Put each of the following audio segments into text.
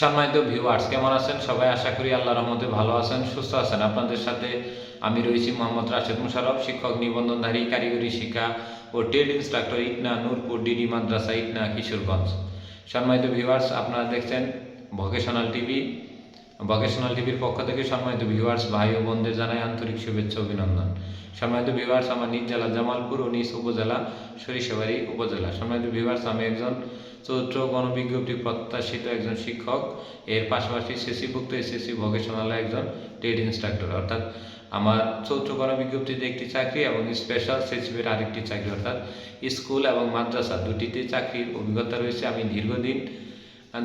সম্মানিত ভিউয়ার্স কেমন আছেন? সবাই আশা করি আল্লাহ রহমতে ভালো আছেন, সুস্থ আছেন। আপনাদের সাথে আমি রয়েছি মোহাম্মদ রাশেদ মুশারফ শিক্ষক, নিবন্ধনধারী, কারিগরি শিক্ষা ও ট্রেড ইনস্ট্রাক্টর ইটনা নূরপুর ডিডি মাদ্রাসা, ইটনা কিশোরগঞ্জ। সম্মানিত ভিউয়ার্স আপনারা দেখছেন ভোকেশনাল টিভি ভোকেশনাল টিভির পক্ষ থেকে সম্মানিত ভিউয়ার্স ভাই ও বোনদের জানাই আন্তরিক শুভেচ্ছা অভিনন্দন। সম্মানিত ভিউয়ার্স আমার নিজ জেলা জামালপুর ও নিজ উপজেলা সরিষাবাড়ি উপজেলা। সম্মানিত ভিউয়ার্স আমি একজন চৌত্র গণবিজ্ঞপ্তি প্রত্যাশিত একজন শিক্ষক। এর পাশাপাশি সিসিভুক্ত এসএসসি ভোকেশনাল একজন ট্রেড ইনস্ট্রাক্টর। অর্থাৎ আমার চৌত্র গণবিজ্ঞপ্তিতে একটি চাকরি এবং স্পেশাল সেসিভের আরেকটি চাকরি। অর্থাৎ স্কুল এবং মাদ্রাসা দুটিতে চাকরির অভিজ্ঞতা রয়েছে। আমি দীর্ঘদিন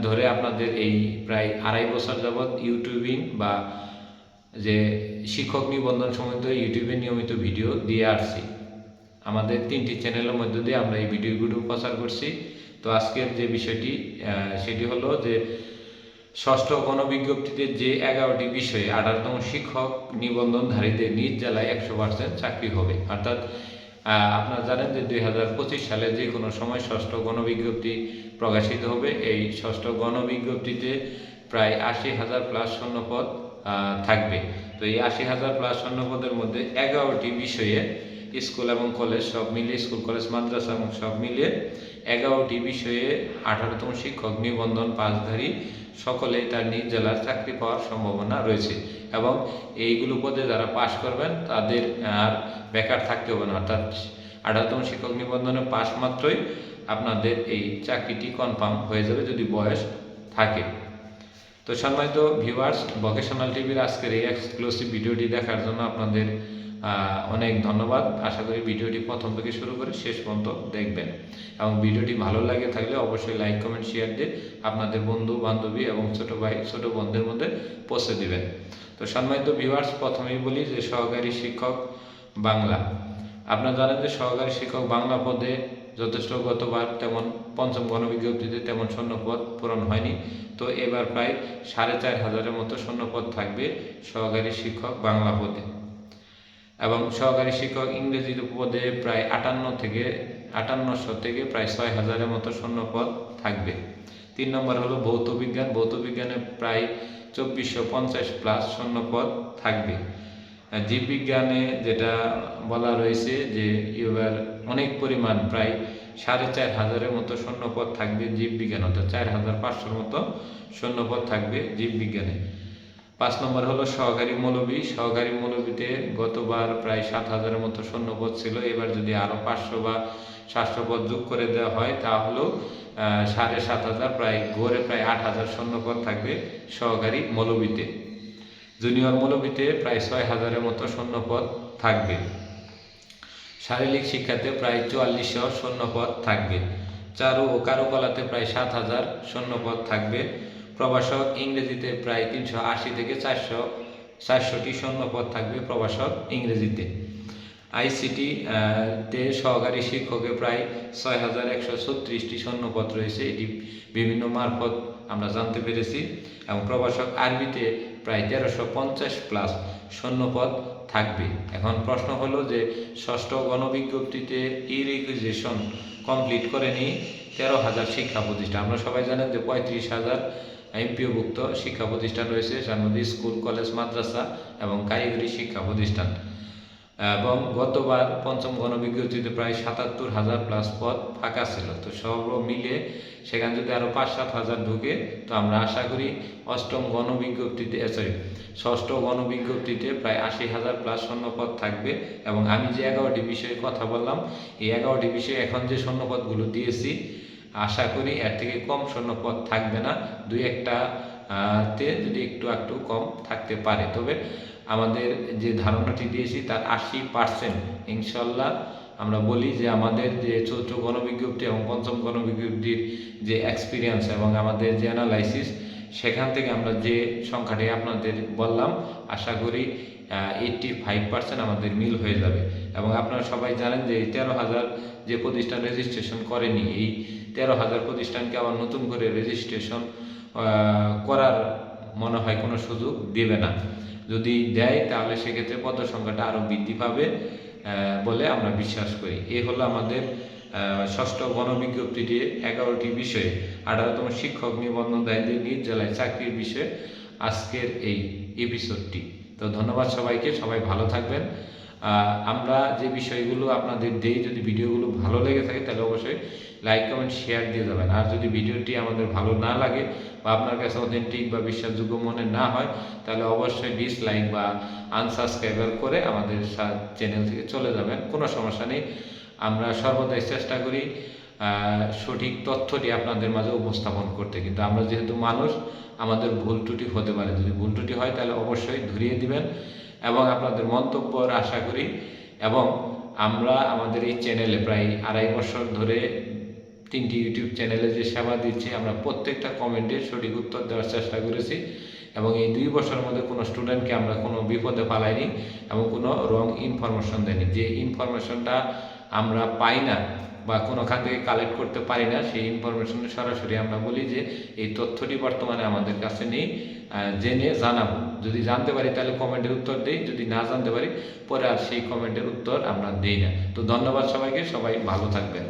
ধরে আপনাদের এই প্রায় আড়াই বছর যাবৎ ইউটিউবিং বা যে শিক্ষক নিবন্ধন সম্বন্ধে ইউটিউবে নিয়মিত ভিডিও দিয়ে আসছি। আমাদের তিনটি চ্যানেলের মধ্য দিয়ে আমরা এই ভিডিওগুলো প্রচার করছি। তো আজকের যে বিষয়টি সেটি হলো যে ষষ্ঠ গণবিজ্ঞপ্তিতে যে এগারোটি বিষয়ে আঠারোতম শিক্ষক নিবন্ধনধারীদের নিজ জেলায় একশো পার্সেন্ট চাকরি হবে। অর্থাৎ আপনারা জানেন যে দুই হাজার পঁচিশ সালে যে কোনো সময় ষষ্ঠ গণবিজ্ঞপ্তি প্রকাশিত হবে। এই ষষ্ঠ গণবিজ্ঞপ্তিতে প্রায় আশি হাজার প্লাস আহ, থাকবে। তো এই আশি হাজার প্লাস শূন্যপদের মধ্যে এগারোটি বিষয়ে স্কুল এবং কলেজ সব মিলিয়ে, স্কুল, কলেজ, মাদ্রাসা এবং সব মিলিয়ে এগারোটি বিষয়ে আঠারোতম শিক্ষক নিবন্ধন পাসধারী সকলেই তার নিজ জেলার চাকরি পাওয়ার সম্ভাবনা রয়েছে এবং এইগুলো পদে যারা পাশ করবেন তাদের, আর বেকার থাকতে হবে না। অর্থাৎ আঠারোতম শিক্ষক নিবন্ধনে পাশ মাত্রই আপনাদের এই চাকরিটি কনফার্ম হয়ে যাবে যদি বয়স থাকে। তো সম্মানিত ভিউয়ার্স, ভোকেশনাল টিভির আজকের এই এক্সক্লুসিভ ভিডিওটি দেখার জন্য আপনাদের অনেক ধন্যবাদ। আশা করি ভিডিওটি প্রথম থেকে শুরু করে শেষ পর্যন্ত দেখবেন। এবং ভিডিওটি ভালো লাগে থাকলে অবশ্যই লাইক, কমেন্ট শেয়ার দিয়ে আপনাদের বন্ধু, বান্ধবী এবং ছোট ভাই, ছোট বোনদের মধ্যে পৌঁছে দিবেন। তো সম্মানিত ভিউয়ার্স প্রথমেই বলি যে সহকারী শিক্ষক বাংলা। আপনারা জানেন যে সহকারী শিক্ষক বাংলা পদে যথেষ্ট গতবার তেমন পঞ্চম গণবিজ্ঞপ্তিতে তেমন শূন্যপদ পূরণ হয়নি। তো এবার প্রায় সাড়ে চার হাজারের মতো শূন্যপদ থাকবে সহকারী শিক্ষক বাংলা পদে। এবং সহকারী শিক্ষক ইংরেজি পদে প্রায় আটান্ন থেকে আটান্নশো থেকে প্রায় ছয় হাজারের মতো শূন্যপদ থাকবে। তিন নম্বর হলো ভৌত বিজ্ঞান। ভৌত বিজ্ঞানে প্রায় চব্বিশশো পঞ্চাশ প্লাস শূন্যপদ থাকবে। জীববিজ্ঞানে যেটা বলা রয়েছে যে এবার অনেক পরিমাণ প্রায় সাড়ে চার হাজারের মতো শূন্যপদ থাকবে জীববিজ্ঞান অর্থাৎ চার হাজার পাঁচশোর মতো শূন্যপদ থাকবে জীববিজ্ঞানে পাঁচ নম্বর হলো সহকারী মৌলবী। সহকারী মৌলবীতে গতবার প্রায় সাত হাজারের মতো সৈন্যপদ ছিল। এবার যদি আরও পাঁচশো বা সাতশো পদ যোগ করে দেওয়া হয় তাহলেও সাড়ে সাত হাজার, প্রায় গড়ে প্রায় আট হাজার সৈন্যপদ থাকবে সহকারী মৌলবীতে। জুনিয়র মৌলবীতে প্রায় ছয় হাজারের মতো সৈন্যপদ থাকবে। শারীরিক শিক্ষাতে প্রায় চুয়াল্লিশশো সৈন্যপদ থাকবে। চারু ও কারুকলাতে প্রায় সাত হাজার সৈন্যপদ থাকবে। প্রভাষক ইংরেজিতে প্রায় তিনশো আশি থেকে চারশো চারশোটি শূন্যপদ থাকবে প্রভাষক ইংরেজিতে। আইসিটি তে সহকারী শিক্ষকে প্রায় ছয় হাজার একশো ছত্রিশটি শূন্যপদ রয়েছে। এটি বিভিন্ন মারফত আমরা জানতে পেরেছি। এবং প্রভাষক আরবিতে প্রায় তেরোশো পঞ্চাশ প্লাস শূন্যপদ থাকবে। এখন প্রশ্ন হলো যে, ষষ্ঠ গণবিজ্ঞপ্তিতে ই রিকুইজেশন কমপ্লিট করেনি তেরো হাজার শিক্ষা প্রতিষ্ঠান আমরা সবাই জানেন যে পঁয়ত্রিশ হাজার এমপিওভুক্ত শিক্ষা প্রতিষ্ঠান রয়েছে মধ্যে স্কুল, কলেজ, মাদ্রাসা এবং কারিগরি শিক্ষা প্রতিষ্ঠান। এবং গতবার পঞ্চম গণবিজ্ঞপ্তিতে প্রায় সাতাত্তর হাজার প্লাস পদ ফাঁকা ছিল। তো সব মিলে সেখানে যদি আরও পাঁচ সাত হাজার ঢুকে, তো আমরা আশা করি অষ্টম গণবিজ্ঞপ্তিতে সরি ষষ্ঠ গণবিজ্ঞপ্তিতে প্রায় আশি হাজার প্লাস শূন্যপদ থাকবে। এবং আমি যে এগারোটি বিষয়ে কথা বললাম, এই এগারোটি বিষয়ে এখন যে শূন্যপদগুলো দিয়েছি আশা করি এর থেকে কম শূন্যপদ থাকবে না। দুই একটা তে যদি একটু একটু কম থাকতে পারে। তবে আমাদের যে ধারণাটি দিয়েছি তার আশি পার্সেন্ট। ইনশাল্লাহ আমরা বলি যে আমাদের যে চৌদ্দ গণবিজ্ঞপ্তি এবং পঞ্চম গণবিজ্ঞপ্তির যে এক্সপিরিয়েন্স এবং আমাদের যে অ্যানালাইসিস সেখান থেকে আমরা যে সংখ্যাটি আপনাদের বললাম, আশা করি এইটটি ফাইভ পার্সেন্ট আমাদের মিল হয়ে যাবে। এবং আপনারা সবাই জানেন যে এই তেরো হাজার যে প্রতিষ্ঠান রেজিস্ট্রেশন করেনি, এই তেরো হাজার প্রতিষ্ঠানকে আবার নতুন করে রেজিস্ট্রেশন করার মনে হয় কোনো সুযোগ দেবে না। যদি দেয়, তাহলে সেক্ষেত্রে পদ সংখ্যাটা আরও বৃদ্ধি পাবে বলে আমরা বিশ্বাস করি। এই হলো আমাদের ষষ্ঠ গণবিজ্ঞপ্তিটি এগারোটি বিষয়ে। আঠারোতম শিক্ষক নিবন্ধন নিজ জেলায় চাকরির বিষয়ে আজকের এই এপিসোডটি তো ধন্যবাদ সবাইকে, সবাই ভালো থাকবেন। আমরা যে বিষয়গুলো আপনাদের দেই, যদি ভিডিওগুলো ভালো লেগে থাকে, তাহলে অবশ্যই লাইক কমেন্ট শেয়ার দিয়ে যাবেন। আর যদি ভিডিওটি আমাদের ভালো না লাগে বা আপনার কাছে অথেন্টিক বা বিশ্বাসযোগ্য মনে না হয়, তাহলে অবশ্যই ডিসলাইক বা আনসাবস্ক্রাইবার করে আমাদের চ্যানেল থেকে চলে যাবেন। কোনো সমস্যা নেই। আমরা সর্বদাই চেষ্টা করি সঠিক তথ্যটি আপনাদের মাঝে উপস্থাপন করতে। কিন্তু আমরা যেহেতু মানুষ, আমাদের ভুল ত্রুটি হতে পারে। যদি ভুল ত্রুটি হয়, তাহলে অবশ্যই ধরিয়ে দিবেন এবং আপনাদের মন্তব্যর আশা করি। এবং আমরা আমাদের এই চ্যানেলে প্রায় আড়াই বছর ধরে তিনটি ইউটিউব চ্যানেলে যে সেবা দিচ্ছি, আমরা প্রত্যেকটা কমেন্টে সঠিক উত্তর দেওয়ার চেষ্টা করেছি। এবং এই দুই বছরের মধ্যে কোনো স্টুডেন্টকে আমরা কোনো বিপদে পালাইনি এবং কোনো রং ইনফরমেশন দেয়নি। যে ইনফরমেশনটা আমরা পাই না বা কোনোখান থেকে কালেক্ট করতে পারি না, সেই ইনফরমেশন সরাসরি আমরা বলি যে এই তথ্যটি বর্তমানে আমাদের কাছে নেই জেনে জানাব। যদি জানতে পারি তাহলে কমেন্টের উত্তর দিই, যদি না জানতে পারি, পরে আর সেই কমেন্টের উত্তর আমরা দিই না। তো ধন্যবাদ সবাইকে, সবাই ভালো থাকবেন।